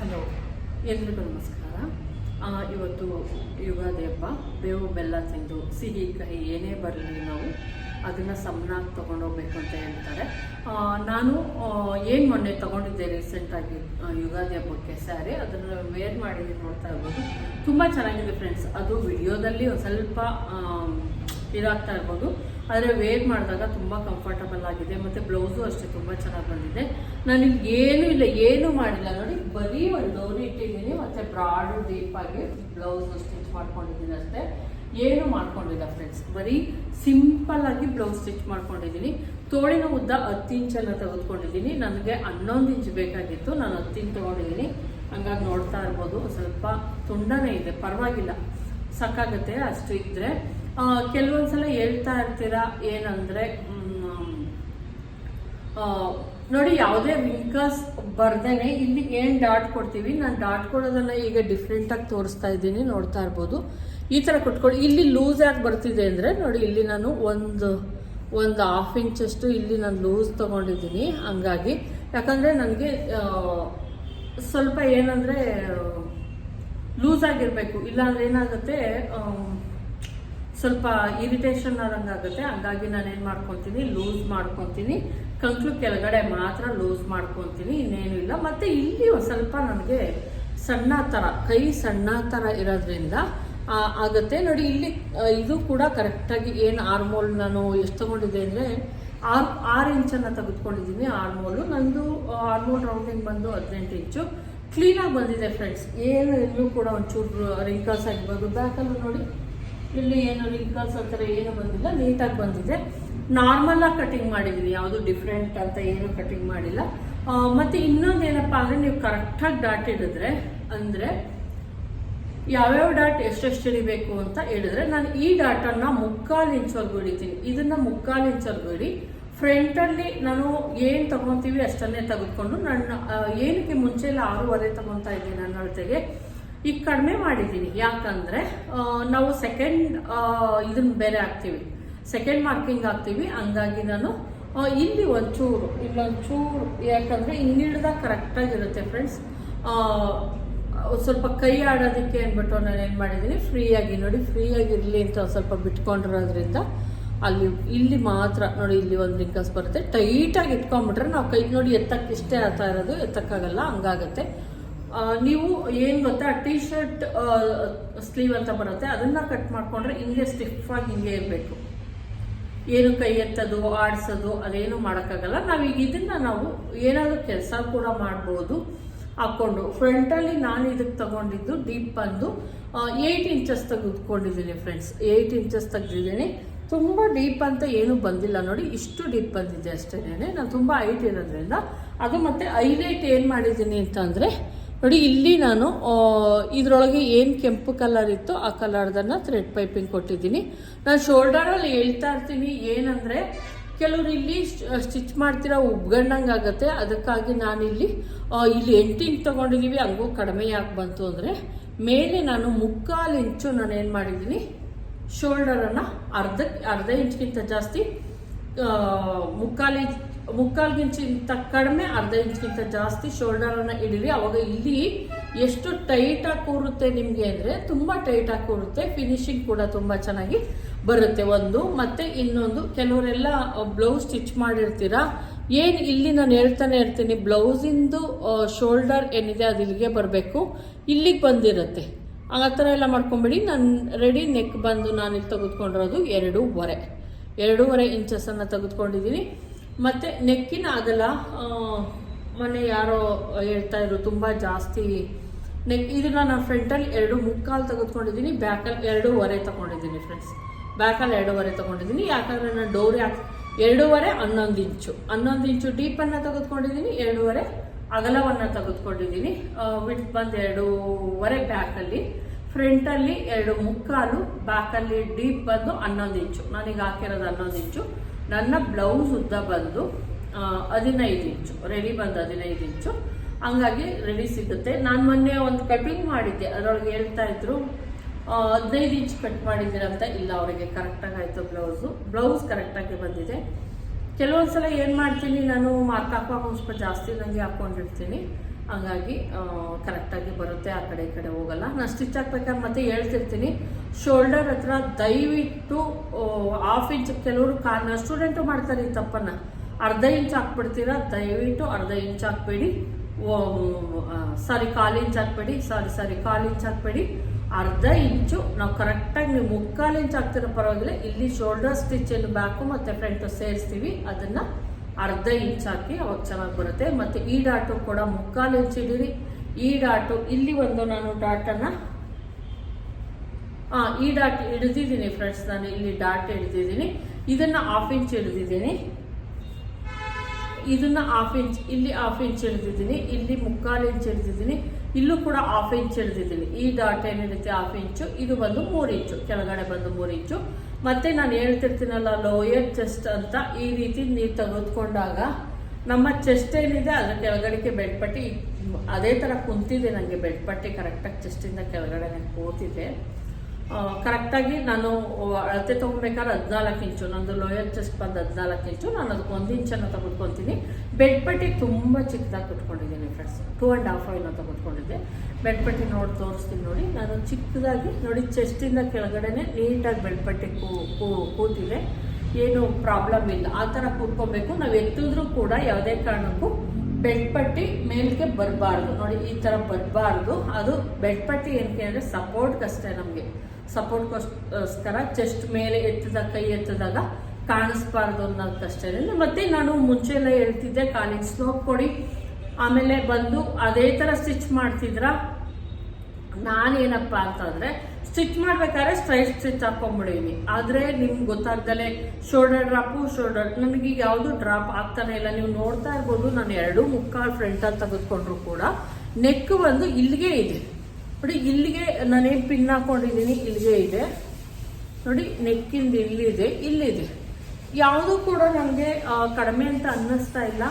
Hello, ಎಲ್ರಿಗೂ ನಮಸ್ಕಾರ. ಇವತ್ತು ಯುಗಾದಿ ಹಬ್ಬ. ಬೇವು ಬೆಲ್ಲ ತಿಂದು ಸಿಹಿ ಕಹಿ ಏನೇ ಬರಲಿ ನಾವು ಅದನ್ನು ಸಮನಾಗಿ ತೊಗೊಂಡೋಗ್ಬೇಕು ಅಂತ ಹೇಳ್ತಾರೆ. ನಾನು ಏನು ಮೊನ್ನೆ ತೊಗೊಂಡಿದ್ದೆ ರೀಸೆಂಟಾಗಿ ಯುಗಾದಿ ಹಬ್ಬಕ್ಕೆ ಸ್ಯಾರಿ ಅದನ್ನು ವೇರ್ ಮಾಡಿ ನೋಡ್ತಾ ಇರ್ಬೋದು. ತುಂಬ ಚೆನ್ನಾಗಿದೆ ಫ್ರೆಂಡ್ಸ್ ಅದು ವಿಡಿಯೋದಲ್ಲಿ ಒಂದು ಸ್ವಲ್ಪ ಇದಾಗ್ತಾ ಇರ್ಬೋದು. ಆದರೆ ವೇರ್ ಮಾಡಿದಾಗ ತುಂಬ ಕಂಫರ್ಟಬಲ್ ಆಗಿದೆ. ಮತ್ತು ಬ್ಲೌಸು ಅಷ್ಟೇ ತುಂಬ ಚೆನ್ನಾಗಿ ಬಂದಿದೆ. ನಾನು ಇಲ್ಲಿ ಏನೂ ಇಲ್ಲ, ಏನೂ ಮಾಡಿಲ್ಲ. ನೋಡಿ, ಬರೀ ಒಂದು ಡೋರಿ ಇಟ್ಟಿದ್ದೀನಿ. ಮತ್ತು ಬ್ರಾಡು ಡೀಪಾಗಿ ಬ್ಲೌಸು ಸ್ಟಿಚ್ ಮಾಡ್ಕೊಂಡಿದ್ದೀನಿ ಅಷ್ಟೇ. ಏನು ಮಾಡ್ಕೊಂಡಿಲ್ಲ ಫ್ರೆಂಡ್ಸ್ ಬರೀ ಸಿಂಪಲ್ ಆಗಿ ಬ್ಲೌಸ್ ಸ್ಟಿಚ್ ಮಾಡ್ಕೊಂಡಿದ್ದೀನಿ. ತೋಳಿನ ಉದ್ದ ಹತ್ತು ಇಂಚನ್ನು ತೆಗೆದುಕೊಂಡಿದ್ದೀನಿ. ನನಗೆ ಹನ್ನೊಂದು ಇಂಚ್ ಬೇಕಾಗಿತ್ತು. ನಾನು ಹತ್ತು ಇಂಚ್ ತೊಗೊಂಡಿದ್ದೀನಿ. ಹಂಗಾಗಿ ನೋಡ್ತಾ ಇರ್ಬೋದು. ಸ್ವಲ್ಪ ತುಂಡನೇ ಇದೆ. ಪರವಾಗಿಲ್ಲ. ಸಾಕಾಗುತ್ತೆ, ಅಷ್ಟು ಇದ್ದರೆ ಕೆಲವೊಂದ್ಸಲ ಹೇಳ್ತಾ ಇರ್ತೀರಾ, ಏನಂದರೆ ನೋಡಿ, ಯಾವುದೇ ವಿಂಕಲ್ಸ್ ಬರ್ದೇನೆ ಇಲ್ಲಿ ಏನು ಡಾಟ್ ಕೊಡ್ತೀವಿ, ನಾನು ಡಾಟ್ ಕೊಡೋದನ್ನ ಈಗ ಡಿಫ್ರೆಂಟಾಗಿ ತೋರಿಸ್ತಾ ಇದ್ದೀನಿ, ನೋಡ್ತಾ ಇರ್ಬೋದು. ಈ ಥರ ಕೊಟ್ಕೊಳ್ಳಿ ಇಲ್ಲಿ ಲೂಸ್ ಆಗಿ ಬರ್ತಿದೆ ಅಂದರೆ, ನೋಡಿ, ಇಲ್ಲಿ ನಾನು ಒಂದು ಒಂದು ಹಾಫ್ ಇಂಚಷ್ಟು ಇಲ್ಲಿ ನಾನು ಲೂಸ್ ತೊಗೊಂಡಿದ್ದೀನಿ, ಹಂಗಾಗಿ. ಯಾಕಂದರೆ, ನನಗೆ ಸ್ವಲ್ಪ ಏನಂದರೆ ಲೂಸ್ ಆಗಿರಬೇಕು. ಇಲ್ಲಾಂದ್ರೆ ಏನಾಗುತ್ತೆ ಸ್ವಲ್ಪ ಇರಿಟೇಷನ್ ಆದಂಗೆ ಆಗುತ್ತೆ. ಹಂಗಾಗಿ ನಾನು ಏನು ಮಾಡ್ಕೊತೀನಿ, ಲೂಸ್ ಮಾಡ್ಕೊತೀನಿ. ಕಂಕ್ಳು ಕೆಳಗಡೆ ಮಾತ್ರ ಲೂಸ್ ಮಾಡ್ಕೊತೀನಿ, ಇನ್ನೇನು ಇಲ್ಲ. ಮತ್ತು ಇಲ್ಲಿ ಸ್ವಲ್ಪ ನನಗೆ ಸಣ್ಣ ಥರ ಕೈ ಸಣ್ಣ ಥರ ಇರೋದ್ರಿಂದ ಆಗುತ್ತೆ. ನೋಡಿ, ಇಲ್ಲಿ ಇದು ಕೂಡ ಕರೆಕ್ಟಾಗಿ ಏನು ಆರ್ಮೋಲ್ ನಾನು ಎಷ್ಟು ತೊಗೊಂಡಿದ್ದೆ ಅಂದರೆ, ಆರು ಆರು ಇಂಚನ್ನು ತೆಗೆದುಕೊಂಡಿದ್ದೀನಿ ಆರ್ಮೋಲು. ನಂದು ಆರ್ಮೋಲ್ ರೌಂಡಿಂಗ್ ಬಂದು ಹದಿನೆಂಟು ಇಂಚು. ಕ್ಲೀನಾಗಿ ಬಂದಿದೆ ಫ್ರೆಂಡ್ಸ್ ಏನು ಇಲ್ಲೂ ಕೂಡ ಒಂಚೂರು ರಿಂಕಲ್ಸ್ ಆಗಿರ್ಬೋದು ಬ್ಯಾಕಲ್ಲೂ ನೋಡಿ. ಇಲ್ಲಿ ಏನು ರಿಂಕಲ್ಸ್ ಆ ಥರ ಏನು ಬಂದಿಲ್ಲ ನೀಟಾಗಿ ಬಂದಿದೆ. ನಾರ್ಮಲ್ ಆಗಿ ಕಟಿಂಗ್ ಮಾಡಿದ್ದೀನಿ ಯಾವುದು ಡಿಫ್ರೆಂಟ್ ಅಂತ ಏನು ಕಟಿಂಗ್ ಮಾಡಿಲ್ಲ. ಮತ್ತು ಇನ್ನೊಂದು ಏನಪ್ಪ ಅಂದರೆ ನೀವು ಕರೆಕ್ಟಾಗಿ ಡಾಟ್ ಇಡಿದ್ರೆ ಅಂದರೆ ಯಾವ್ಯಾವ ಡಾಟ್ ಎಷ್ಟೆಷ್ಟು ಹಿಡಿಬೇಕು ಅಂತ ಹೇಳಿದ್ರೆ, ನಾನು ಈ ಡಾಟನ್ನು ಮುಕ್ಕಾಲು ಇಂಚವರೆಗೂ ಹಿಡಿತೀನಿ. ಇದನ್ನು ಮುಕ್ಕಾಲು ಇಂಚವರೆಗೂ ಹಿಡಿ. ಫ್ರಂಟಲ್ಲಿ ನಾನು ಏನು ತಗೊತೀವಿ ಅಷ್ಟನ್ನೇ ತೆಗೆದುಕೊಂಡು ನನ್ನ ಏನಕ್ಕೆ ಮುಂಚೆ ಎಲ್ಲ ಆರೂವರೆ ತಗೊತಾ ಇದ್ದೀನಿ ನನ್ನ ಅಳತೆಗೆ, ಈಗ ಕಡಿಮೆ ಮಾಡಿದ್ದೀನಿ. ಯಾಕಂದ್ರೆ ನಾವು ಸೆಕೆಂಡ್ ಇದನ್ನ ಬೇರೆ ಹಾಕ್ತೀವಿ. ಸೆಕೆಂಡ್ ಮಾರ್ಕಿಂಗ್ ಹಾಕ್ತೀವಿ. ಹಂಗಾಗಿ ನಾನು ಇಲ್ಲಿ ಒಂಚೂರು, ಇಲ್ಲೊಂಚೂರು, ಯಾಕಂದ್ರೆ ಹಿಂಗಿಡ್ದಾಗ ಕರೆಕ್ಟಾಗಿರುತ್ತೆ ಫ್ರೆಂಡ್ಸ್ ಸ್ವಲ್ಪ ಕೈ ಆಡೋದಕ್ಕೆ ಅಂದ್ಬಿಟ್ಟು ನಾನು ಏನು ಮಾಡಿದ್ದೀನಿ ಫ್ರೀಯಾಗಿ ನೋಡಿ ಫ್ರೀಯಾಗಿ ಇರಲಿ ಅಂತ ಸ್ವಲ್ಪ ಬಿಟ್ಕೊಂಡಿರೋದ್ರಿಂದ ಅಲ್ಲಿ, ಇಲ್ಲಿ ಮಾತ್ರ ನೋಡಿ ಇಲ್ಲಿ ಒಂದು ರಿಂಕಲ್ಸ್ ಬರುತ್ತೆ. ಟೈಟಾಗಿ ಇಟ್ಕೊಂಡ್ಬಿಟ್ರೆ ನಾವು ಕೈ ನೋಡಿ ಎತ್ತಕ್ಕೆ ಇಷ್ಟೇ ಆಗ್ತಾ ಇರೋದು, ಎತ್ತಕ್ಕಾಗಲ್ಲ, ಹಂಗಾಗತ್ತೆ. ನೀವು ಏನು ಗೊತ್ತಾ ಟಿ ಶರ್ಟ್ ಸ್ಲೀವ್ ಅಂತ ಬರುತ್ತೆ, ಅದನ್ನ ಕಟ್ ಮಾಡ್ಕೊಂಡ್ರೆ ಹಿಂಗೆ ಸ್ಟಿಫ್ ಆಗಿ ಹಿಂಗೆ ಇರಬೇಕು. ಏನು ಕೈ ಎತ್ತೋದು, ಆಡಿಸೋದು, ಅದೇನು ಮಾಡೋಕ್ಕಾಗಲ್ಲ. ನಾವೀಗ ಇದನ್ನ ನಾವು ಏನಾದರೂ ಕೆಲಸ ಕೂಡ ಮಾಡ್ಬೋದು. ಹಾಕ್ಕೊಂಡು ಫ್ರಂಟಲ್ಲಿ ನಾನು ಇದಕ್ಕೆ ತಗೊಂಡಿದ್ದು ಡೀಪ್ ಬಂದು ಏಯ್ಟ್ ಇಂಚಸ್ ತೆಗೆದುಕೊಂಡಿದ್ದೀನಿ ಫ್ರೆಂಡ್ಸ್ ಏಯ್ಟ್ ಇಂಚಸ್ ತೆಗೆದಿದ್ದೀನಿ. ತುಂಬ ಡೀಪ್ ಅಂತ ಏನು ಬಂದಿಲ್ಲ ನೋಡಿ, ಇಷ್ಟು ಡೀಪ್ ಬಂದಿದೆ ಅಷ್ಟೇನೆ ನಾನು. ತುಂಬ ಹೈಟ್ ಇರೋದ್ರಿಂದ. ಅದು ಮತ್ತೆ ಹೈಲೈಟ್ ಏನು ಮಾಡಿದ್ದೀನಿ ಅಂತಂದರೆ ನೋಡಿ ಇಲ್ಲಿ ನಾನು ಇದರೊಳಗೆ ಏನು ಕೆಂಪು ಕಲರ್ ಇತ್ತು ಆ ಕಲರ್ದನ್ನು ಥ್ರೆಡ್ ಪೈಪಿಂಗ್ ಕೊಟ್ಟಿದ್ದೀನಿ. ನಾನು ಶೋಲ್ಡರಲ್ಲಿ ಹೇಳ್ತಾ ಇರ್ತೀನಿ ಏನಂದರೆ, ಕೆಲವರು ಇಲ್ಲಿ ಸ್ಟಿಚ್ ಮಾಡ್ತಿರೋ ಉಬ್ಗಂಡಂಗೆ ಆಗುತ್ತೆ. ಅದಕ್ಕಾಗಿ ನಾನಿಲ್ಲಿ ಇಲ್ಲಿ ಎಂಟಿಂಗ್ ತೊಗೊಂಡಿದ್ದೀವಿ ಹಂಗೂ ಕಡಿಮೆ ಯಾಕೆ ಬಂತು ಅಂದರೆ, ಮೇಲೆ ನಾನು ಮುಕ್ಕಾಲು ಇಂಚು ನಾನು ಏನು ಮಾಡಿದ್ದೀನಿ ಶೋಲ್ಡರನ್ನು ಅರ್ಧ ಅರ್ಧ ಇಂಚ್ಗಿಂತ ಜಾಸ್ತಿ ಮುಕ್ಕಾಲು ಇಂಚ್, ಮುಕ್ಕಾಲು ಇಂಚಿಂತ ಕಡಿಮೆ ಅರ್ಧ ಇಂಚ್ಗಿಂತ ಜಾಸ್ತಿ ಶೋಲ್ಡರನ್ನು ಇಡೀರಿ. ಅವಾಗ ಇಲ್ಲಿ ಎಷ್ಟು ಟೈಟಾಗಿ ಕೂರುತ್ತೆ ನಿಮಗೆ ಅಂದರೆ ತುಂಬ ಟೈಟಾಗಿ ಕೂರುತ್ತೆ. ಫಿನಿಶಿಂಗ್ ಕೂಡ ತುಂಬ ಚೆನ್ನಾಗಿ ಬರುತ್ತೆ ಒಂದು. ಮತ್ತೆ ಇನ್ನೊಂದು, ಕೆಲವರೆಲ್ಲ ಬ್ಲೌಸ್ ಸ್ಟಿಚ್ ಮಾಡಿರ್ತೀರಾ? ಏನು ಇಲ್ಲಿ ನಾನು ಹೇಳ್ತಾನೆ ಇರ್ತೀನಿ ಬ್ಲೌಸಿಂದು ಶೋಲ್ಡರ್ ಏನಿದೆ ಅದು ಇಲ್ಲಿಗೆ ಬರಬೇಕು. ಇಲ್ಲಿಗೆ ಬಂದಿರುತ್ತೆ. ಆ ಥರ ಎಲ್ಲ ಮಾಡ್ಕೊಂಬಿಡಿ. ನಾನು ರೆಡಿ ನೆಕ್ ಬಂದು ನಾನು ಇಲ್ಲಿ ತೆಗೆದುಕೊಂಡಿರೋದು ಎರಡೂವರೆ. ಎರಡೂವರೆ ಇಂಚಸನ್ನು ತೆಗೆದುಕೊಂಡಿದ್ದೀನಿ ಮತ್ತು ನೆಕ್ಕಿನ ಅಗಲ ಮೊನ್ನೆ ಯಾರೋ ಹೇಳ್ತಾ ಇದ್ರು, ತುಂಬ ಜಾಸ್ತಿ ನೆಕ್ ಇದನ್ನ ನಾನು ಫ್ರಂಟಲ್ಲಿ ಎರಡು ಮುಕ್ಕಾಲು ತೆಗೆದುಕೊಂಡಿದ್ದೀನಿ ಬ್ಯಾಕಲ್ಲಿ ಎರಡೂವರೆ ತೊಗೊಂಡಿದ್ದೀನಿ ಫ್ರೆಂಡ್ಸ್ ಬ್ಯಾಕಲ್ಲಿ ಎರಡೂವರೆ ತೊಗೊಂಡಿದ್ದೀನಿ ಯಾಕಂದರೆ ನಾನು ಡೋರಿ ಹಾಕಿ ಎರಡೂವರೆ ಹನ್ನೊಂದು ಇಂಚು ಹನ್ನೊಂದು ಇಂಚು ಡೀಪನ್ನು ತೆಗೆದುಕೊಂಡಿದ್ದೀನಿ ಎರಡೂವರೆ ಅಗಲವನ್ನು ತೆಗೆದುಕೊಂಡಿದ್ದೀನಿ. ವಿಟ್ ಬಂದು ಎರಡೂವರೆ ಬ್ಯಾಕಲ್ಲಿ ಫ್ರಂಟಲ್ಲಿ ಎರಡು ಮುಕ್ಕಾಲು ಬ್ಯಾಕಲ್ಲಿ ಡೀಪ್ ಬಂದು ಹನ್ನೊಂದು ಇಂಚು. ನಾನೀಗ ಹಾಕಿರೋದು ಹನ್ನೊಂದು ಇಂಚು. ನನ್ನ ಬ್ಲೌಸ್ ಉದ್ದ ಬಂದು ಹದಿನೈದು ಇಂಚು. ರೆಡಿ ಬಂದು ಹದಿನೈದು ಇಂಚು. ಹಂಗಾಗಿ ರೆಡಿ ಸಿಗುತ್ತೆ. ನಾನು ಮೊನ್ನೆ ಒಂದು ಕಟಿಂಗ್ ಮಾಡಿದ್ದೆ. ಅದರೊಳಗೆ ಹೇಳ್ತಾ ಇದ್ರು ಹದಿನೈದು ಇಂಚ್ ಕಟ್ ಮಾಡಿದ್ದೀರಂತ. ಇಲ್ಲ, ಅವರಿಗೆ ಕರೆಕ್ಟಾಗಿ ಆಯಿತು ಬ್ಲೌಸು ಬ್ಲೌಸ್ ಕರೆಕ್ಟಾಗಿ ಬಂದಿದೆ. ಕೆಲವೊಂದು ಸಲ ಏನು ಮಾಡ್ತೀನಿ, ನಾನು ಮಾರ್ಕ್ ಹಾಕುವಾಗ ಒಂದು ಸ್ವಲ್ಪ ಜಾಸ್ತಿ ನನಗೆ ಹಾಕ್ಕೊಂಡಿರ್ತೀನಿ ಹಂಗಾಗಿ ಕರೆಕ್ಟಾಗಿ ಬರುತ್ತೆ, ಆ ಕಡೆ ಈ ಕಡೆ ಹೋಗಲ್ಲ. ನಾನು ಸ್ಟಿಚ್ ಹಾಕ್ಬೇಕಾದ್ರೆ ಮತ್ತೆ ಹೇಳ್ತಿರ್ತೀನಿ. ಶೋಲ್ಡರ್ ಹತ್ರ ದಯವಿಟ್ಟು ಹಾಫ್ ಇಂಚ್ ಕೆಲವರು ಕಾರ್ನರ್ ಸ್ಟೂಡೆಂಟು ಮಾಡ್ತಾರೆ ಈ ತಪ್ಪನ್ನು. ಅರ್ಧ ಇಂಚ್ ಹಾಕ್ಬಿಡ್ತೀರಾ? ದಯವಿಟ್ಟು ಅರ್ಧ ಇಂಚ್ ಹಾಕ್ಬೇಡಿ. ಸಾರಿ ಕಾಲು ಇಂಚ್ ಹಾಕ್ಬೇಡಿ. ಸಾರಿ ಸಾರಿ ಕಾಲು ಇಂಚ್ ಹಾಕ್ಬೇಡಿ. ಅರ್ಧ ಇಂಚು. ನಾವು ಕರೆಕ್ಟಾಗಿ ನೀವು ಮುಕ್ಕಾಲು ಇಂಚು ಹಾಕ್ತಿರೋ ಪರವಾಗಿಲ್ಲ. ಇಲ್ಲಿ ಶೋಲ್ಡರ್ ಸ್ಟಿಚ್ ಇಲ್ಲಿ ಬ್ಯಾಕು ಮತ್ತು ಫ್ರಂಟು ಸೇರಿಸ್ತೀವಿ. ಅದನ್ನು ಅರ್ಧ ಇಂಚ್ ಹಾಕಿ ಅವಾಗ ಚೆನ್ನಾಗಿ ಬರುತ್ತೆ. ಮತ್ತು ಈ ಡಾಟು ಕೂಡ ಮುಕ್ಕಾಲು ಇಂಚು ಇಡೀರಿ. ಈ ಡಾಟು, ಇಲ್ಲಿ ಒಂದು ನಾನು ಡಾಟನ್ನು ಹಾಂ ಈ ಡಾಟ್ ಹಿಡಿದಿದ್ದೀನಿ ಫ್ರೆಂಡ್ಸ್ ನಾನು ಇಲ್ಲಿ ಡಾಟ್ ಹಿಡಿದಿದ್ದೀನಿ. ಇದನ್ನು ಹಾಫ್ ಇಂಚ್ ಹಿಡಿದಿದ್ದೀನಿ. ಇದನ್ನು ಹಾಫ್ ಇಂಚ್, ಇಲ್ಲಿ ಹಾಫ್ ಇಂಚ್ ಹಿಡಿದಿದ್ದೀನಿ. ಇಲ್ಲಿ ಮುಕ್ಕಾಲು ಇಂಚ್ ಹಿಡಿದಿದ್ದೀನಿ. ಇಲ್ಲೂ ಕೂಡ ಹಾಫ್ ಇಂಚ್ ಹಿಡಿದಿದ್ದೀನಿ ಈ ಡಾಟ್ ಏನಿರುತ್ತೆ ಹಾಫ್ ಇಂಚು ಇದು ಬಂದು ಮೂರು ಇಂಚು ಕೆಳಗಡೆ ಬಂದು ಮೂರು ಇಂಚು ಮತ್ತೆ ನಾನು ಹೇಳ್ತಿರ್ತೀನಲ್ಲ ಲೋಯರ್ ಚೆಸ್ಟ್ ಅಂತ ಈ ರೀತಿ ನೀರು ತೆಗೆದುಕೊಂಡಾಗ ನಮ್ಮ ಚೆಸ್ಟ್ ಏನಿದೆ, ಅದರ ಕೆಳಗಡೆಗೆ ಬೆಡ್ ಪಟ್ಟಿ. ಅದೇ ಥರ ಕುಂತಿದೆ ನನಗೆ ಬೆಡ್ ಪಟ್ಟಿ ಕರೆಕ್ಟಾಗಿ ಚೆಸ್ಟಿಂದ ಕೆಳಗಡೆ ಕೂತಿದೆ. ಕರೆಕ್ಟಾಗಿ ನಾನು ಅಳತೆ ತೊಗೊಬೇಕಾದ್ರೆ ಹದಿನಾಲ್ಕು ಇಂಚು ನಂದು ಲೋಯರ್ ಚೆಸ್ಟ್ ಬಂದು ಹದಿನಾಲ್ಕು ಇಂಚು ನಾನು ಅದಕ್ಕೆ ಒಂದು ಇಂಚನ್ನು ತೆಗೆದುಕೊತೀನಿ. ಬೆಡ್ ಪಟ್ಟಿ ತುಂಬ ಚಿಕ್ಕದಾಗಿ ಕುಟ್ಕೊಂಡಿದ್ದೀನಿ ಫ್ರೆಂಡ್ಸ್ ಟೂ ಆ್ಯಂಡ್ ಹಾಫ್ ಆಯ್ ಅಂತ ಕುತ್ಕೊಂಡಿದ್ದೆ. ಬೆಟ್ಟಪಟ್ಟಿ ನೋಡಿ ತೋರಿಸ್ತೀನಿ ನೋಡಿ. ನಾನು ಚಿಕ್ಕದಾಗಿ ನೋಡಿ ಚೆಸ್ಟಿಂದ ಕೆಳಗಡೆನೆ ನೀಟಾಗಿ ಬೆಡ್ಪಟ್ಟಿ ಕೂ- ಕೂತಿದೆ. ಏನು ಪ್ರಾಬ್ಲಮ್ ಇಲ್ಲ. ಆ ಥರ ಕೂತ್ಕೋಬೇಕು. ನಾವು ಎತ್ತಿದ್ರೂ ಕೂಡ ಯಾವುದೇ ಕಾರಣಕ್ಕೂ ಬೆಡ್ಪಟ್ಟಿ ಮೇಲ್ಗೆ ಬರಬಾರ್ದು. ನೋಡಿ, ಈ ಥರ ಬರಬಾರ್ದು. ಅದು ಬೆಡ್ಪಟ್ಟಿ ಏನಕ್ಕೆ ಅಂದರೆ ಸಪೋರ್ಟ್ಗಷ್ಟೇ ನಮಗೆ. ಸಪೋರ್ಟ್ಗೋಸ್ಕರ ಚೆಸ್ಟ್ ಮೇಲೆ ಎತ್ತಿದಾಗ, ಕೈ ಎತ್ತಿದಾಗ ಕಾಣಿಸ್ಬಾರ್ದು ಅನ್ನೋದಕ್ಕಷ್ಟೇ ಮತ್ತೆ ನಾನು ಮುಂಚೆ ಎಲ್ಲ ಹೇಳ್ತಿದ್ದೆ, ಕಾಲಿಗೆ ಸ್ಲೋಪ್ ಕೊಡಿ. ಆಮೇಲೆ ಬಂದು ಅದೇ ಥರ ಸ್ಟಿಚ್ ಮಾಡ್ತಿದ್ರಾ? ನಾನೇನಪ್ಪ ಅಂತಂದರೆ, ಸ್ಟಿಚ್ ಮಾಡ್ಬೇಕಾದ್ರೆ ಸ್ಟ್ರೈಟ್ ಸ್ಟಿಚ್ ಹಾಕೊಂಡ್ಬಿಡೀನಿ ಆದ್ರೆ ನಿಮ್ಗೆ ಗೊತ್ತಾಗ್ದಲೆ, ಶೋಲ್ಡರ್ ಡ್ರಾಪು, ಶೋಲ್ಡರ್ ನನಗೆ ಯಾವುದು ಡ್ರಾಪ್ ಆಗ್ತಾನೆ ಇಲ್ಲ. ನೀವು ನೋಡ್ತಾ ಇರ್ಬೋದು, ನಾನು ಎರಡು ಮುಕ್ಕಾಲು ಫ್ರಂಟಲ್ಲಿ ತೆಗೆದುಕೊಂಡ್ರು ಕೂಡ ನೆಕ್ ಬಂದು ಇಲ್ಲಿಗೆ ಇದೆ. ನೋಡಿ, ಇಲ್ಲಿಗೆ ನಾನೇನು ಪಿನ್ ಹಾಕೊಂಡಿದ್ದೀನಿ, ಇಲ್ಲಿಗೆ ಇದೆ. ನೋಡಿ, ನೆಕ್ಕಿಂದ ಇಲ್ಲಿದೆ ಇಲ್ಲಿದೆ. ಯಾವುದೂ ಕೂಡ ನನಗೆ ಕಡಿಮೆ ಅಂತ ಅನ್ನಿಸ್ತಾ ಇಲ್ಲ.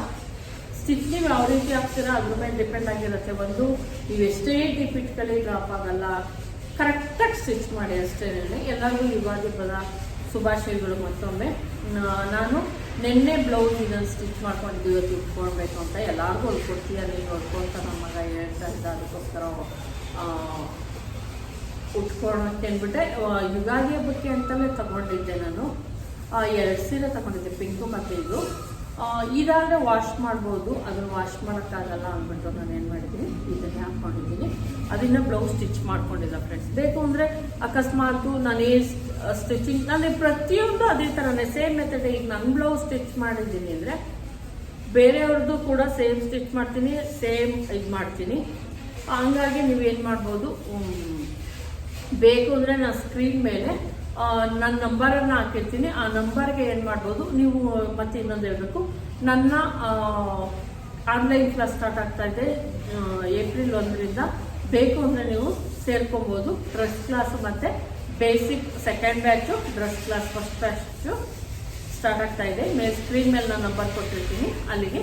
ಸ್ಟಿಚ್ ನೀವು ಯಾವ ರೀತಿ ಹಾಕ್ತೀರಾ, ಅದ್ರ ಮೇಲೆ ಡಿಪೆಂಡ್ ಆಗಿರುತ್ತೆ. ಒಂದು, ನೀವು ಎಷ್ಟೇ ಡಿಪಿಟ್ಕಲಿ ಡ್ರಾಪ್ ಆಗಲ್ಲ. ಕರೆಕ್ಟಾಗಿ ಸ್ಟಿಚ್ ಮಾಡಿ ಅಷ್ಟೇ ಎಲ್ಲರಿಗೂ ಯುಗಾದಿ ಪದ ಶುಭಾಶಯಗಳು ಮತ್ತೊಮ್ಮೆ. ನಾನು ನಿನ್ನೆ ಬ್ಲೌಸ್ ಇದನ್ನು ಸ್ಟಿಚ್ ಮಾಡ್ಕೊಂಡು ಇವತ್ತು ಉಟ್ಕೊಳ್ಬೇಕು ಅಂತ. ಎಲ್ಲರಿಗೂ ಹೊಲ್ಕೊಡ್ತೀಯ ನೀನು ಹೊಲ್ಕೊಂತ ನಮ್ಮ ಮಗ ಹೇಳ್ತಾ ಇದ್ದ, ಅದಕ್ಕೋಸ್ಕರ ಉಟ್ಕೊಳಕ್ಕೆ ಅಂದ್ಬಿಟ್ಟೆ. ಯುಗಾದಿ ಹಬ್ಬಕ್ಕೆ ಅಂತಲೇ ತಗೊಂಡಿದ್ದೆ ನಾನು. ಎರಡು ಸೀರೆ ತಗೊಂಡಿದ್ದೆ, ಪಿಂಕು ಮತ್ತು ಇದು. ಇದಾದರೆ ವಾಶ್ ಮಾಡ್ಬೋದು, ಅದನ್ನು ವಾಶ್ ಮಾಡೋಕ್ಕಾಗಲ್ಲ ಅಂದ್ಬಿಟ್ಟು ನಾನು ಏನು ಮಾಡಿದ್ದೀನಿ, ಇದನ್ನೇ ಹಾಕ್ಕೊಂಡಿದ್ದೀನಿ ಅದನ್ನು ಬ್ಲೌಸ್ ಸ್ಟಿಚ್ ಮಾಡ್ಕೊಂಡಿದ್ದೆ ಫ್ರೆಂಡ್ಸ್ ಬೇಕು ಅಂದರೆ ಅಕಸ್ಮಾತು ನಾನೇ ಸ್ಟಿಚಿಂಗ್ ನಾನು ಪ್ರತಿಯೊಂದು ಅದೇ ಥರನೇ ಸೇಮ್ ಮೆಥಡ್ ಈಗ ನನ್ನ ಬ್ಲೌಸ್ ಸ್ಟಿಚ್ ಮಾಡಿದ್ದೀನಿ ಅಂದರೆ ಬೇರೆಯವ್ರದ್ದು ಕೂಡ ಸೇಮ್ ಸ್ಟಿಚ್ ಮಾಡ್ತೀನಿ ಸೇಮ್ ಇದು ಮಾಡ್ತೀನಿ. ಹಂಗಾಗಿ ನೀವೇನು ಮಾಡ್ಬೋದು ಬೇಕು ಅಂದರೆ ನಾನು ಸ್ಕ್ರೀನ್ ಮೇಲೆ ನನ್ನ ನಂಬರನ್ನು ಹಾಕಿರ್ತೀನಿ. ಆ ನಂಬರ್ಗೆ ಏನು ಮಾಡ್ಬೋದು? ನೀವು ಮತ್ತೆ ಇನ್ನೊಂದು ಹೇಳಬೇಕು. ನನ್ನ ಆನ್ಲೈನ್ ಕ್ಲಾಸ್ ಸ್ಟಾರ್ಟ್ ಆಗ್ತಾ ಇದೆ ಏಪ್ರಿಲ್ ಒಂದರಿಂದ. ಬೇಕು ಅಂದರೆ ನೀವು ಸೇರ್ಕೊಬೋದು. ಡ್ರೆಸ್ ಕ್ಲಾಸ್ ಮತ್ತು basic second batch, dress class first batch start ಆಗ್ತಾ ಇದೆ. ಮೇಲೆ, ಸ್ಕ್ರೀನ್ ಮೇಲೆ ನಾನು ನಂಬರ್ ಕೊಟ್ಟಿರ್ತೀನಿ ಅಲ್ಲಿಗೆ.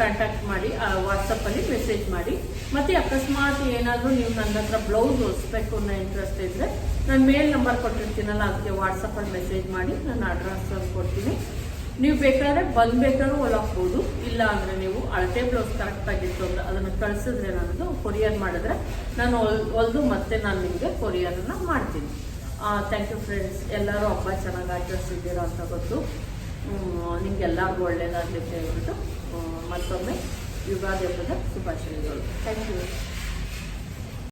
ಕಾಂಟ್ಯಾಕ್ಟ್ ಮಾಡಿ ವಾಟ್ಸಪ್ಪಲ್ಲಿ ಮೆಸೇಜ್ ಮಾಡಿ. ಮತ್ತು ಅಕಸ್ಮಾತ್ ಏನಾದರೂ ನೀವು ನನ್ನ ಹತ್ರ ಬ್ಲೌಸ್ ಹೊಲಿಸ್ಬೇಕು ಅನ್ನೋ ಇಂಟ್ರೆಸ್ಟ್ ಇದ್ದರೆ ನಾನು ಮೇಲ್ ನಂಬರ್ ಕೊಟ್ಟಿರ್ತೀನಲ್ಲ, ಅದಕ್ಕೆ ವಾಟ್ಸಪ್ಪಲ್ಲಿ ಮೆಸೇಜ್ ಮಾಡಿ ನಾನು ಅಡ್ರೆಸ್ ಕೊಡ್ತೀನಿ. ನೀವು ಬೇಕಾದ್ರೆ ಬಂದ್ಬೇಕಾದ್ರೆ ಹೊಲಾಕ್ಬೋದು ಇಲ್ಲ ಅಂದರೆ ನೀವು ಅಳತೆ ಬ್ಲೌಸ್ ಕರೆಕ್ಟಾಗಿತ್ತು ಅಂದರೆ ಅದನ್ನು ಕಳಿಸಿದ್ರೆ ನನ್ನದು ಕೊರಿಯರ್ ಮಾಡಿದ್ರೆ ನಾನು ಹೊಲ್ ಹೊಲ್ದು ಮತ್ತೆ ನಾನು ನಿಮಗೆ ಕೊರಿಯರನ್ನು ಮಾಡ್ತೀನಿ. ಥ್ಯಾಂಕ್ ಯು ಫ್ರೆಂಡ್ಸ್ ಎಲ್ಲರೂ ಹಬ್ಬ ಚೆನ್ನಾಗಿ ಆಚರಿಸಿದ್ದೀರಾ ಅಂತ ಗೊತ್ತು. ನಿಮ್ಗೆಲ್ಲರಿಗೂ ಒಳ್ಳೇದಾಗಲಿ ಅಂತ ಹೇಳ್ಬಿಟ್ಟು ಮತ್ತೊಮ್ಮೆ ಯುಗಾದಿ ಹಬ್ಬದ ಶುಭಾಶಯಗಳು. Thank you